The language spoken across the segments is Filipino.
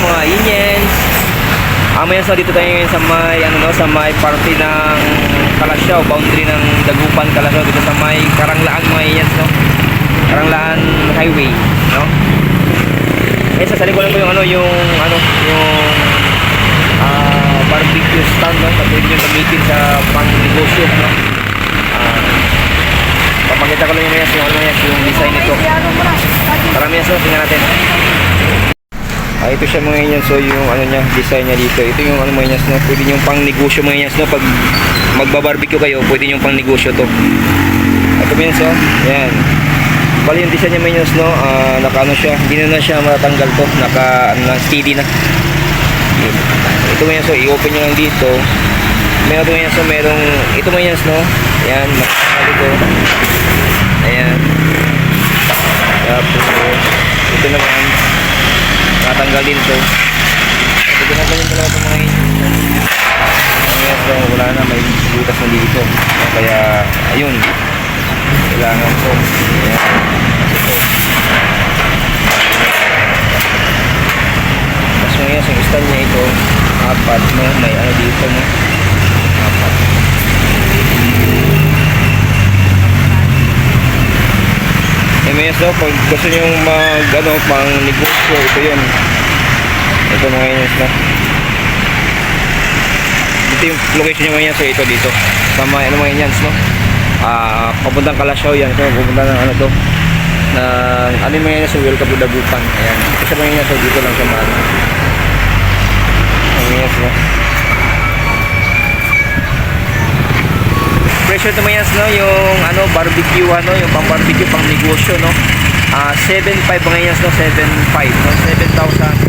mga Indians. Ah, may so dito tayo ngayon sa may ano no, sa may parte ng Kalasyaw, boundary ng Dagupan Kalasyaw dito sa may Karanglaan mga Indians no. Karanglaan Highway, no. Eh sa salikulan ko yung ano yung ano yung ah barbecue stand no, na pwede nyo gamitin sa pang-negosyo no. Ah, papakita ko lang yung yung ano yung design nito. Yes, no, tingnan natin. Ah, ito siya mga inyas, so yung ano niya, design niya dito. Ito yung ano mga inyas, no? Pwede yung pang negosyo mga inyas, no? Pag magbabarbecue kayo, pwede yung pang negosyo to. Ito mga inyas, oh. Yan. Bali yung design niya mga inyas, no? Ah, naka ano siya, hindi na, na siya matatanggal to. Naka, ano na, steady na. Ito mga inyas, so i-open nyo lang dito. Meron ito mga inyas, so merong, ito mga inyas, no? Yan, makakali ko. Ayan. Natanggalin to. Ito ginagaling talaga itong mga engine kaya so, wala na may butas na dito. Kaya ayun. Kailangan to. Ayan. tapos ngayon yung stand niya ito apat no? May ano dito no? Apat. May so pag gusto nyo mag ano pang negosyo ito yun ito mga yun na. Ito yung location nyo ngayon so ito dito. Sa mga ano mga yun no? Ah papuntang Kalasyaw yan so pupunta ng ano to. Na ano yung mga yun so welcome to Dagupan ayan. Ito sa mga yun so dito lang sa mga ano mga yun no? Presyo ito mayas no? Yung ano barbecue ano yung pang barbecue pang negosyo no ah 7.5 mayas no? 7.5 no?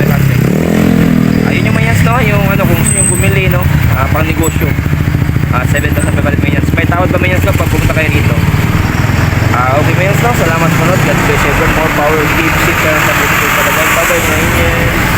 7,500 ayun yung mayas no yung ano kung gusto yung ah, pang negosyo. Ah 7,500 mayas may tawad pa mayas no pag pumunta kayo rito? Ah okay mayas no salamat sa manood God bless everyone more power keep safe ka sa beautiful talagang bye bye mayas